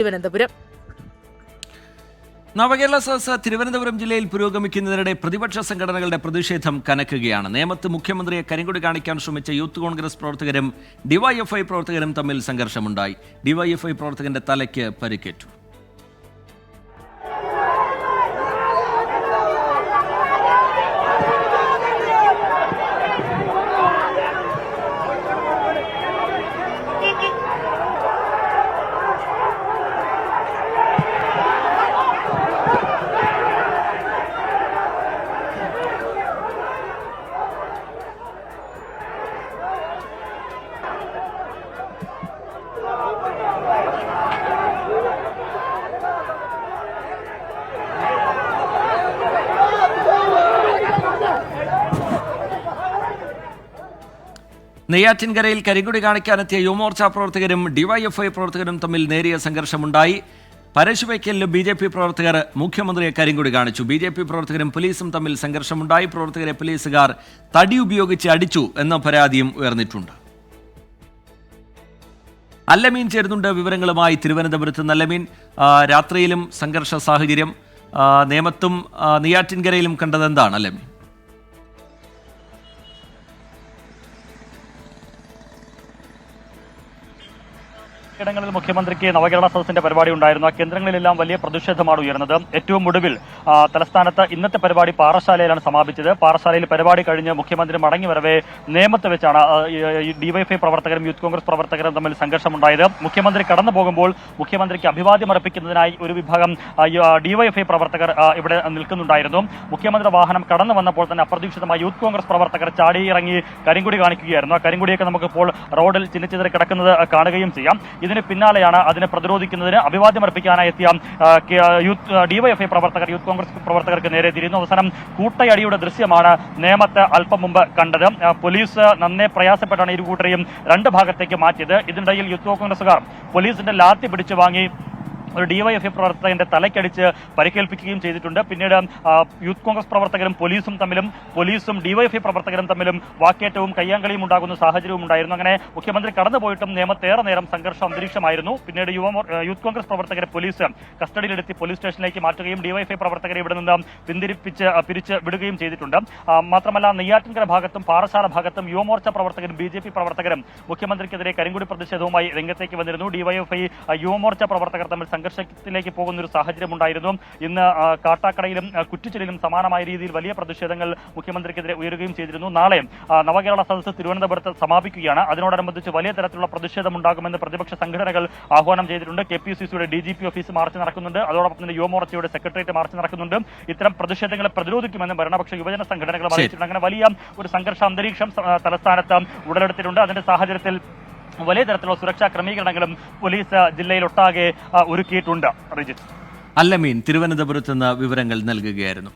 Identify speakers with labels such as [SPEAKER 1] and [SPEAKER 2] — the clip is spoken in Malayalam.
[SPEAKER 1] തിരുവനന്തപുരം.
[SPEAKER 2] നവകേരള സദസ് തിരുവനന്തപുരം ജില്ലയിൽ പുരോഗമിക്കുന്നതിനിടെ പ്രതിപക്ഷ സംഘടനകളുടെ പ്രതിഷേധം കനക്കുകയാണ്. നേമത്ത് മുഖ്യമന്ത്രിയെ കരിങ്കൊടി കാണിക്കാൻ ശ്രമിച്ച യൂത്ത് കോൺഗ്രസ് പ്രവർത്തകരും ഡിവൈഎഫ്ഐ പ്രവർത്തകരും തമ്മിൽ സംഘർഷമുണ്ടായി. ഡിവൈഎഫ്ഐ പ്രവർത്തകന്റെ തലയ്ക്ക് പരിക്കേറ്റു. നെയ്യാറ്റിൻകരയിൽ കരിങ്കുടി കാണിക്കാനെത്തിയ യുവമോർച്ച പ്രവർത്തകരും ഡിവൈഎഫ്ഐ പ്രവർത്തകരും തമ്മിൽ നേരിയ സംഘർഷമുണ്ടായി. പരശുവയ്ക്കലിൽ ബി ജെ പി പ്രവർത്തകർ മുഖ്യമന്ത്രിയെ കരിങ്കുടി കാണിച്ചു. ബി ജെ പി പ്രവർത്തകരും പോലീസും തമ്മിൽ സംഘർഷമുണ്ടായി. പ്രവർത്തകരെ പോലീസുകാർ തടി ഉപയോഗിച്ച് അടിച്ചു എന്ന പരാതിയും ഉയർന്നിട്ടുണ്ട്. അല്ലമീൻ ചേരുന്നുണ്ട്. വിവരങ്ങളുമായി തിരുവനന്തപുരത്ത് നല്ലമീൻ. രാത്രിയിലും സംഘർഷ സാഹചര്യം. നേമത്തും നെയ്യാറ്റിൻകരയിലും കണ്ടത് എന്താണ് അല്ലമീൻ?
[SPEAKER 3] ഇടങ്ങളിൽ മുഖ്യമന്ത്രിക്ക് നവകേരള സദസ്സിന്റെ പരിപാടി ഉണ്ടായിരുന്നു. ആ കേന്ദ്രങ്ങളിലെല്ലാം വലിയ പ്രതിഷേധമാണ് ഉയർന്നത് ഏറ്റവും ഒടുവിൽ തലസ്ഥാനത്ത് ഇന്നത്തെ പരിപാടി പാറശാലയിലാണ് സമാപിച്ചത്. പാറശാലയിൽ പരിപാടി കഴിഞ്ഞ് മുഖ്യമന്ത്രി മടങ്ങി വരവേ നേമത്ത് വെച്ചാണ് ഡിവൈഎഫ്ഐ പ്രവർത്തകരും യൂത്ത് കോൺഗ്രസ് പ്രവർത്തകരും തമ്മിൽ സംഘർഷമുണ്ടായത്. മുഖ്യമന്ത്രി കടന്നു പോകുമ്പോൾ മുഖ്യമന്ത്രിക്ക് അഭിവാദ്യം അർപ്പിക്കുന്നതിനായി ഒരു വിഭാഗം ഡിവൈഎഫ്ഐ പ്രവർത്തകർ ഇവിടെ നിൽക്കുന്നുണ്ടായിരുന്നു. മുഖ്യമന്ത്രിയുടെ വാഹനം കടന്നു വന്നപ്പോൾ തന്നെ അപ്രതീക്ഷിതമായി യൂത്ത് കോൺഗ്രസ് പ്രവർത്തകർ ചാടിയിറങ്ങി കരിങ്കുടി കാണിക്കുകയായിരുന്നു. ആ കരിങ്കുടിയൊക്കെ നമുക്കിപ്പോൾ റോഡിൽ ചിന്തിച്ചതിൽ കിടക്കുന്നത് കാണുകയും ചെയ്യാം. ഇതിന് പിന്നാലെയാണ് അതിനെ പ്രതിരോധിക്കുന്നതിന് അഭിവാദ്യം അർപ്പിക്കാനായി എത്തിയ യൂത്ത് ഡിവൈഎഫ്ഐ പ്രവർത്തകർ യൂത്ത് കോൺഗ്രസ് പ്രവർത്തകർക്ക് നേരെ തിരിയുന്നു. അവസാനം കൂട്ടയടിയുടെ ദൃശ്യമാണ് നേമത്ത് അല്പം മുമ്പ് കണ്ടത്. പോലീസ് നന്നേ പ്രയാസപ്പെട്ടാണ് ഇരു കൂട്ടരെയും രണ്ട് ഭാഗത്തേക്ക് മാറ്റിയത്. ഇതിനിടയിൽ യൂത്ത് കോൺഗ്രസുകാർ പോലീസിന്റെ ലാത്തി പിടിച്ചു വാങ്ങി ഒരു ഡിവൈഎഫ്ഐ പ്രവർത്തകന്റെ തലയ്ക്കടിച്ച് പരിക്കേൽപ്പിക്കുകയും ചെയ്തിട്ടുണ്ട്. പിന്നീട് യൂത്ത് കോൺഗ്രസ് പ്രവർത്തകരും പോലീസും തമ്മിലും പോലീസും ഡിവൈഎഫ്ഐ പ്രവർത്തകരും തമ്മിലും വാക്കേറ്റവും കയ്യാങ്കളിയും ഉണ്ടാകുന്ന സാഹചര്യവും ഉണ്ടായിരുന്നു. അങ്ങനെ മുഖ്യമന്ത്രി കടന്നുപോയിട്ടും നിയമത്തേറെ നേരം സംഘർഷം അന്തരീക്ഷമായിരുന്നു. പിന്നീട് യുവ യൂത്ത് കോൺഗ്രസ് പ്രവർത്തകരെ പോലീസ് കസ്റ്റഡിയിലെടുത്തി പോലീസ് സ്റ്റേഷനിലേക്ക് മാറ്റുകയും ഡിവൈഎഫ്ഐ പ്രവർത്തകരെ ഇവിടെ നിന്ന് പിന്തിരിപ്പിച്ച് പിരിച്ച് വിടുകയും ചെയ്തിട്ടുണ്ട്. മാത്രമല്ല നെയ്യാറ്റിൻകര ഭാഗത്തും പാറശാല ഭാഗത്തും യുവമോർച്ച പ്രവർത്തകരും ബി മുഖ്യമന്ത്രിക്കെതിരെ കരിങ്കുടി പ്രതിഷേധവുമായി രംഗത്തേക്ക് വന്നിരുന്നു. ഡിവൈഎഫ്ഐ യുവമോർച്ച പ്രവർത്തകർ തമ്മിൽ സംഘർഷത്തിലേക്ക് പോകുന്ന ഒരു സാഹചര്യം ഉണ്ടായിരുന്നു ഇന്ന് കാട്ടാക്കടയിലും കുറ്റിച്ചലിലും സമാനമായ രീതിയിൽ വലിയ പ്രതിഷേധങ്ങൾ മുഖ്യമന്ത്രിക്കെതിരെ ഉയരുകയും ചെയ്തിരുന്നു. നാളെ നവകേരള സദസ്സ് തിരുവനന്തപുരത്ത് സമാപിക്കുകയാണ്. അതിനോടനുബന്ധിച്ച് വലിയ തരത്തിലുള്ള പ്രതിഷേധം ഉണ്ടാകുമെന്ന് പ്രതിപക്ഷ സംഘടനകൾ ആഹ്വാനം ചെയ്തിട്ടുണ്ട്. കെ പി സി സിയുടെ D G P office march നടക്കുന്നുണ്ട്. അതോടൊപ്പം തന്നെ യുവമോർച്ചയുടെ സെക്രട്ടേറിയറ്റ് മാർച്ച് നടക്കുന്നുണ്ട്. ഇത്തരം പ്രതിഷേധങ്ങളെ പ്രതിരോധിക്കുമെന്ന് ഭരണപക്ഷ യുവജന സംഘടനകൾ. അറിയിച്ചിട്ടുണ്ട്. അങ്ങനെ വലിയ ഒരു സംഘർഷ അന്തരീക്ഷം തലസ്ഥാനത്ത് ഉടലെടുത്തിട്ടുണ്ട്. അതിന്റെ സാഹചര്യത്തിൽ വലിയ തരത്തിലുള്ള സുരക്ഷാ ക്രമീകരണങ്ങളും പോലീസ് ജില്ലയിൽ ഒട്ടാകെ ഒരുക്കിയിട്ടുണ്ട്. റിജിത്ത്.
[SPEAKER 2] അല്ലമീൻ തിരുവനന്തപുരത്ത് നിന്ന് വിവരങ്ങൾ നൽകുകയായിരുന്നു.